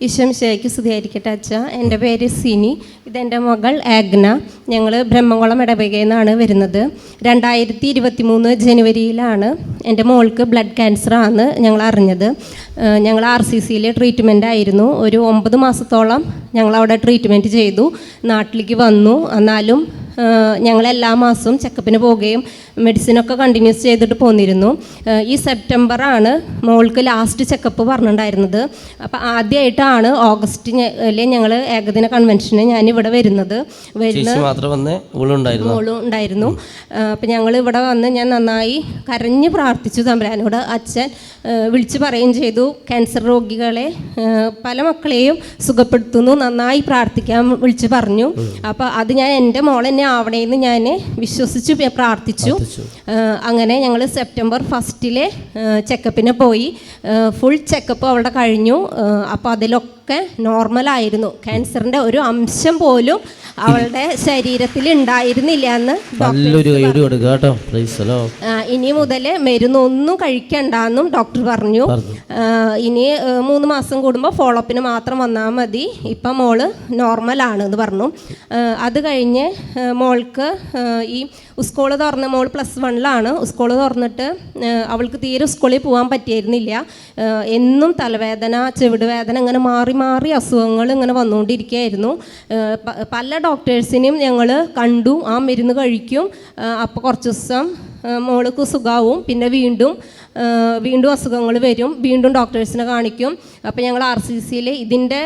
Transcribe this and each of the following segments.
ഈശംശയ്ക്ക് സ്തുതിയായിരിക്കട്ടെ അച്ഛ. എന്റെ പേര് സിനി. ഇതെന്റെ മകൾ ആഗ്ന. ഞങ്ങൾ ബ്രഹ്മകുളം ഇടവകയിൽ നിന്നാണ് വരുന്നത്. രണ്ടായിരത്തി ഇരുപത്തി മൂന്ന് ജനുവരിയിലാണ് എന്റെ മോൾക്ക് ബ്ലഡ് ക്യാൻസറാണ് ഞങ്ങൾ അറിഞ്ഞത്. ഞങ്ങൾ ആർ സി സിയിൽ ട്രീറ്റ്മെന്റ് ആയിരുന്നു ഒരു ഒമ്പത് മാസത്തോളം ഞങ്ങൾ അവിടെ ട്രീറ്റ്മെന്റ് ചെയ്തു. നാട്ടിലേക്ക് വന്നു. എന്നാലും ഞങ്ങൾ എല്ലാ മാസവും ചെക്കപ്പിന് പോവുകയും മെഡിസിനൊക്കെ കണ്ടിന്യൂസ് ചെയ്തിട്ട് പോന്നിരുന്നു. ഈ സെപ്റ്റംബറാണ് മോൾക്ക് ലാസ്റ്റ് ചെക്കപ്പ് പറഞ്ഞിട്ടുണ്ടായിരുന്നത്. അപ്പോൾ ആദ്യമായിട്ടാണ് ഓഗസ്റ്റിൽ ഞങ്ങൾ ഏകദിന കൺവെൻഷന് ഞാൻ ഇവിടെ വരുന്നത്. വരുന്ന മോളും ഉണ്ടായിരുന്നു. അപ്പം ഞങ്ങൾ ഇവിടെ വന്ന് ഞാൻ നന്നായി കരഞ്ഞ് പ്രാർത്ഥിച്ചു തമ്പുരാനോട്. അച്ഛൻ വിളിച്ചു പറയുകയും ചെയ്തു. ക്യാൻസർ രോഗികളെ പല മക്കളെയും സുഖപ്പെടുത്തുന്നു. നന്നായി പ്രാർത്ഥിക്കാൻ വിളിച്ചു പറഞ്ഞു. അപ്പോൾ അത് ഞാൻ എന്റെ മോൾ എന്ന് ഞാൻ വിശ്വസിച്ച് പ്രാർത്ഥിച്ചു. അങ്ങനെ ഞങ്ങൾ സെപ്റ്റംബർ ഫസ്റ്റിലെ ചെക്കപ്പിന് പോയി. ഫുൾ ചെക്കപ്പ് അവിടെ കഴിഞ്ഞു. അപ്പോൾ അതിലൊക്കെ നോർമലായിരുന്നു. ക്യാൻസറിന്റെ ഒരു അംശം പോലും അവളുടെ ശരീരത്തിൽ ഉണ്ടായിരുന്നില്ല എന്ന് ഇനി മുതൽ മരുന്നൊന്നും കഴിക്കണ്ടെന്നും ഡോക്ടർ പറഞ്ഞു. ഇനി മൂന്ന് മാസം കൂടുമ്പോൾ ഫോളോപ്പിന് മാത്രം വന്നാൽ മതി. ഇപ്പം മോൾ ആണ് എന്ന് പറഞ്ഞു. അത് കഴിഞ്ഞ് മോൾക്ക് ഈ സ്കൂൾ തുറന്ന് മോൾ പ്ലസ് വണ്ണിലാണ് സ്കൂൾ തുറന്നിട്ട് അവൾക്ക് തീരെ സ്കൂളിൽ പോകാൻ പറ്റിയിരുന്നില്ല. എന്നും തലവേദന ചെവിട് വേദന ഇങ്ങനെ മാറി മാറി അസുഖങ്ങൾ ഇങ്ങനെ വന്നുകൊണ്ടിരിക്കുകയായിരുന്നു. പല ഡോക്ടേഴ്സിനെയും ഞങ്ങൾ കണ്ടു ആ മരുന്ന് കഴിക്കും. അപ്പോൾ കുറച്ച് ദിവസം മോൾക്ക് സുഖാവും. പിന്നെ വീണ്ടും വീണ്ടും അസുഖങ്ങൾ വരും. വീണ്ടും ഡോക്ടേഴ്സിനെ കാണിക്കും. അപ്പോൾ ഞങ്ങൾ ആർ സി സിയിൽ ഇതിന്റെ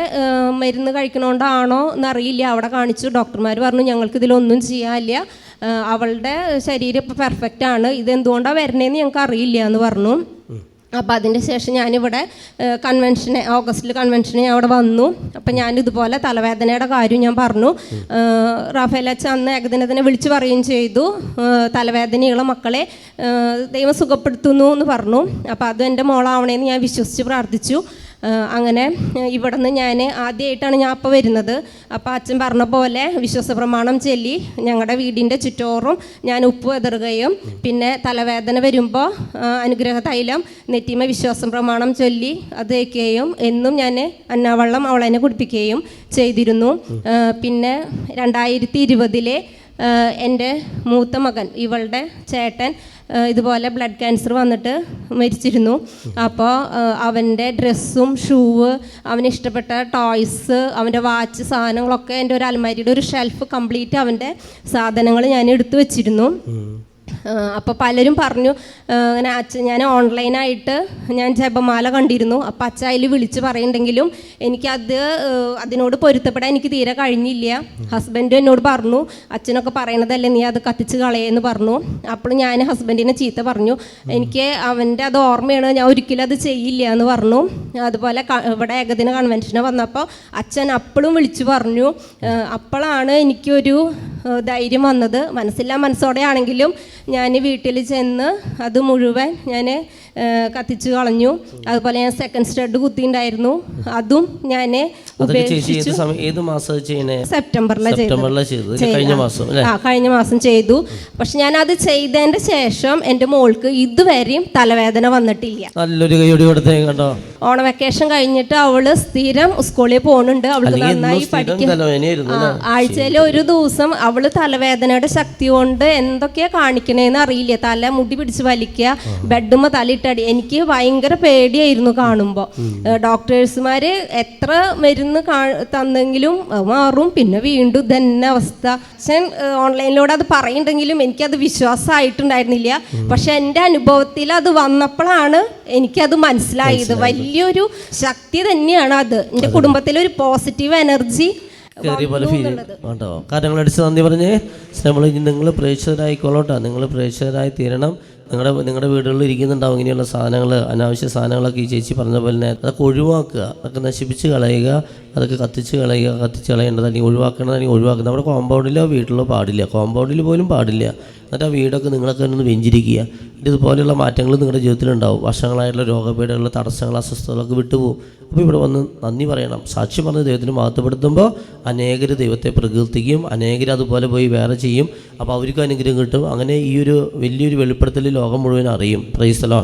മരുന്ന് കഴിക്കണോണ്ടാണോ എന്നറിയില്ല. അവിടെ കാണിച്ചു. ഡോക്ടർമാർ പറഞ്ഞു ഞങ്ങൾക്ക് ഇതിലൊന്നും ചെയ്യാനില്ല. അവളുടെ ശരീരം ഇപ്പോൾ പെർഫെക്റ്റ് ആണ്. ഇതെന്തുകൊണ്ടാണ് വരണേന്ന് ഞങ്ങൾക്ക് അറിയില്ല എന്ന് പറഞ്ഞു. അപ്പോൾ അതിന്റെ ശേഷം ഞാനിവിടെ കൺവെൻഷന് ഓഗസ്റ്റിൽ കൺവെൻഷന് ഞാൻ അവിടെ വന്നു. അപ്പം ഞാൻ ഇതുപോലെ തലവേദനയുടെ കാര്യം ഞാൻ പറഞ്ഞു. റാഫേൽ അച്ഛൻ അന്ന് ഏകദിനത്തിനെ വിളിച്ചു പറയുകയും ചെയ്തു. തലവേദനയുള്ള മക്കളെ ദൈവം സുഖപ്പെടുത്തുന്നു എന്ന് പറഞ്ഞു. അപ്പോൾ അതും എന്റെ മോളാവണേന്ന് ഞാൻ വിശ്വസിച്ച് പ്രാർത്ഥിച്ചു. അങ്ങനെ ഇവിടെ നിന്ന് ഞാൻ ആദ്യമായിട്ടാണ് ഞാൻ അപ്പോൾ വരുന്നത്. അപ്പോൾ അച്ഛൻ പറഞ്ഞ പോലെ വിശ്വാസ പ്രമാണം ചൊല്ലി ഞങ്ങളുടെ വീടിന്റെ ചുറ്റോറും ഞാൻ ഉപ്പ് വെതറുകയും പിന്നെ തലവേദന വരുമ്പോൾ അനുഗ്രഹ തൈലം നെറ്റിമ വിശ്വാസം പ്രമാണം ചൊല്ലി അത് വയ്ക്കുകയും എന്നും ഞാൻ അന്നാവെള്ളം അവളെന്നെ കുടിപ്പിക്കുകയും ചെയ്തിരുന്നു. പിന്നെ രണ്ടായിരത്തി ഇരുപതിലെ എന്റെ മൂത്ത മകൻ ഇവളുടെ ചേട്ടൻ ഇതുപോലെ ബ്ലഡ് ക്യാൻസർ വന്നിട്ട് മരിച്ചിരുന്നു. അപ്പോൾ അവന്റെ ഡ്രസ്സും ഷൂവ് അവന് ഇഷ്ടപ്പെട്ട ടോയ്സ് അവന്റെ വാച്ച് സാധനങ്ങളൊക്കെ എന്റെ ഒരു അലമാരിയുടെ ഒരു ഷെൽഫ് കംപ്ലീറ്റ് അവന്റെ സാധനങ്ങൾ ഞാൻ എടുത്തു വെച്ചിരുന്നു. അപ്പോൾ പലരും പറഞ്ഞു അങ്ങനെ അച്ഛൻ ഞാൻ ഓൺലൈനായിട്ട് ഞാൻ ജപമാല കണ്ടിരുന്നു. അപ്പോൾ അച്ഛ അതിൽ വിളിച്ച് പറയുന്നുണ്ടെങ്കിലും എനിക്കത് അതിനോട് പൊരുത്തപ്പെടാൻ എനിക്ക് തീരെ കഴിഞ്ഞില്ല. ഹസ്ബൻഡ് എന്നോട് പറഞ്ഞു അച്ഛനൊക്കെ പറയണതല്ലേ നീ അത് കത്തിച്ച് കളയെന്ന് പറഞ്ഞു. അപ്പോൾ ഞാൻ ഹസ്ബൻഡിനെ ചീത്ത പറഞ്ഞു. എനിക്ക് അവന്റെ അത് ഓർമ്മയാണ് ഞാൻ ഒരിക്കലും അത് ചെയ്യില്ല എന്ന് പറഞ്ഞു. അതുപോലെ ഇവിടെ ഏകദിന കൺവെൻഷന് വന്നപ്പോൾ അച്ഛൻ അപ്പോഴും വിളിച്ചു പറഞ്ഞു അപ്പോഴാണ് എനിക്കൊരു ധൈര്യം വന്നത്. മനസ്സില്ലാ മനസ്സോടെ ആണെങ്കിലും ഞാൻ വീട്ടിൽ ചെന്ന് അത് മുഴുവൻ ഞാൻ കത്തിച്ചു കളഞ്ഞു. അതുപോലെ ഞാൻ സെക്കൻഡ് സ്റ്റഡ് കുത്തിയിട്ടുണ്ടായിരുന്നു അതും ഞാൻ അതൊക്കെ ചേച്ചി ഏത് സമയം ഏത് മാസം ചെയ്യണേ? സെപ്റ്റംബറിലാണ് ചെയ്തത്. സെപ്റ്റംബറിലാണ് ചെയ്തത്. കഴിഞ്ഞ മാസം ആ കഴിഞ്ഞ മാസം ചെയ്തു. പക്ഷെ ഞാൻ അത് ചെയ്തതിന്റെ ശേഷം എന്റെ മോൾക്ക് ഇതുവരെയും തലവേദന വന്നിട്ടില്ല. നല്ലൊരു കൈയ്യടി കൊടുത്തേ കണ്ടോ? ഓണ വെക്കേഷൻ കഴിഞ്ഞിട്ട് അവൾ സ്ഥിരം സ്കൂളിൽ പോകുന്നുണ്ട്. അവൾക്ക് ആഴ്ചയിലെ നന്നായി പഠിക്കും ആഴ്ചയിൽ ഒരു ദിവസം അവൾ തലവേദനയുടെ ശക്തി കൊണ്ട് എന്തൊക്കെയാ കാണിക്കണേന്ന് അറിയില്ല. തല മുടി പിടിച്ച് വലിക്കുക ബെഡുമ്മ തലയിട്ടടി. എനിക്ക് ഭയങ്കര പേടിയായിരുന്നു കാണുമ്പോൾ ഡോക്ടേഴ്സുമാര് എത്ര മരുന്ന് കാ- തന്നെങ്കിലും മാറും. പിന്നെ വീണ്ടും തന്നെ അവസ്ഥ. ഞാൻ ഓൺലൈനിലൂടെ അത് പറയുന്നുണ്ടെങ്കിലും എനിക്കത് വിശ്വാസമായിട്ടുണ്ടായിരുന്നില്ല. പക്ഷെ എന്റെ അനുഭവത്തിൽ അത് വന്നപ്പോഴാണ് എനിക്കത് മനസ്സിലായത്. വലിയൊരു ശക്തി തന്നെയാണ് അത്. എന്റെ കുടുംബത്തിലൊരു പോസിറ്റീവ് എനർജി കയറിയ പോലെ ഫീൽ കേട്ടോ കാര്യങ്ങളടിച്ച് നന്ദി പറഞ്ഞേ നമ്മൾ നിങ്ങൾ പ്രേക്ഷകരായിക്കോളോട്ടാ. നിങ്ങൾ പ്രേക്ഷകരായി തീരണം. നിങ്ങളുടെ നിങ്ങളുടെ വീടുകളിൽ ഇരിക്കുന്നുണ്ടാവും ഇങ്ങനെയുള്ള സാധനങ്ങൾ അനാവശ്യ സാധനങ്ങളൊക്കെ ഈ ചേച്ചി പറഞ്ഞ പോലെ തന്നെ അതൊക്കെ ഒഴിവാക്കുക. അതൊക്കെ നശിപ്പിച്ച് കളയുക അതൊക്കെ കത്തിച്ച് കളയുക കത്തിച്ച് കളയേണ്ടത് അല്ലെങ്കിൽ ഒഴിവാക്കേണ്ടത് അല്ലെങ്കിൽ ഒഴിവാക്കുക. നമ്മുടെ കോമ്പൗണ്ടിലോ വീട്ടിലോ പാടില്ല. കോമ്പൗണ്ടിൽ പോലും പാടില്ല. എന്നിട്ട് ആ വീടൊക്കെ നിങ്ങളൊക്കെ ഒന്ന് വെഞ്ചിരിക്കുക. ഇതുപോലെയുള്ള മാറ്റങ്ങൾ നിങ്ങളുടെ ജീവിതത്തിലുണ്ടാവും. വർഷങ്ങളായിട്ടുള്ള രോഗപീഠകൾ തടസ്സങ്ങൾ അസ്വസ്ഥതകളൊക്കെ വിട്ടുപോകും അപ്പോൾ ഇവിടെ വന്ന് നന്ദി പറയണം. സാക്ഷ്യം പറഞ്ഞ് ദൈവത്തിന് മഹത്വപ്പെടുത്തുമ്പോൾ അനേകർ ദൈവത്തെ പ്രകീർത്തിക്കും. അനേകർ അതുപോലെ പോയി വേറെ ചെയ്യും. അപ്പോൾ അവർക്കും അനുഗ്രഹം കിട്ടും. അങ്ങനെ ഈ ഒരു വലിയൊരു വെളിപ്പെടുത്തൽ ലോകം മുഴുവൻ അറിയും. പ്രൈസ്തലോ